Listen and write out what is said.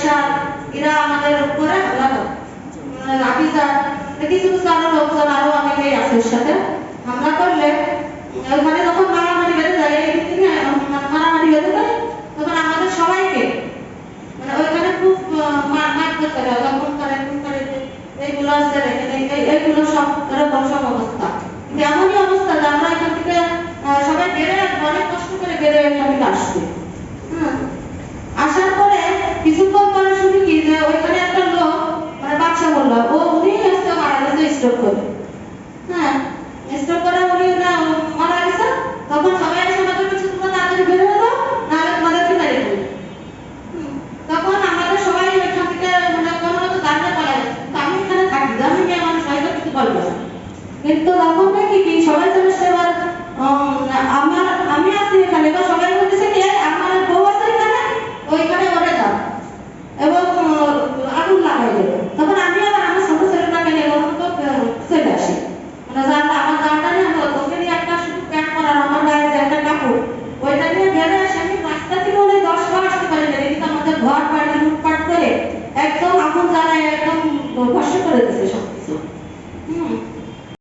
এরা আমাদের উপরে হামলা করে অফিসার কিছু কিছু আরও লোকজন আরও অনেকেই আছে সাথে। হামলা করলে ওখানে যখন মারামারি বেঁধে যায় মারামারি বেঁধে যায় তখন আমাদের সবাইকে মানে ওইখানে খুব আহ, মা- মারধর করে যখন করে খুন করে এইগুলো আছে এইগুলো সব এরকম সব অবস্থা। এমনই অবস্থা যে আমরা এখান থেকে সবাই বেড়ে অনেক কষ্ট করে বেড়ে এখান থেকে আসছি হুম। আসার পরে কিছুক্ষণ পরে শুনি কি যে ওইখানে একটা লোক মানে বাচ্চা বলল ও উনি হচ্ছে মারা গেছে স্ট্রোক করে। হ্যাঁ স্ট্রোক করা উনি না মারা গেছে তখন সবাই এসে আমাদের কিছু তোমরা তাড়াতাড়ি বের হয়ে যাও নাহলে তোমাদেরকে মেরে দেবে তখন আমাদের সবাই এখান থেকে মানে কোনো তো দাঁড়িয়ে পালা গেছে আমি এখানে থাকি আমি মেয়ে মানুষ হয়তো কিছু বলব কিন্তু তখন কি ভরসা করে দিছে সবকিছু হুম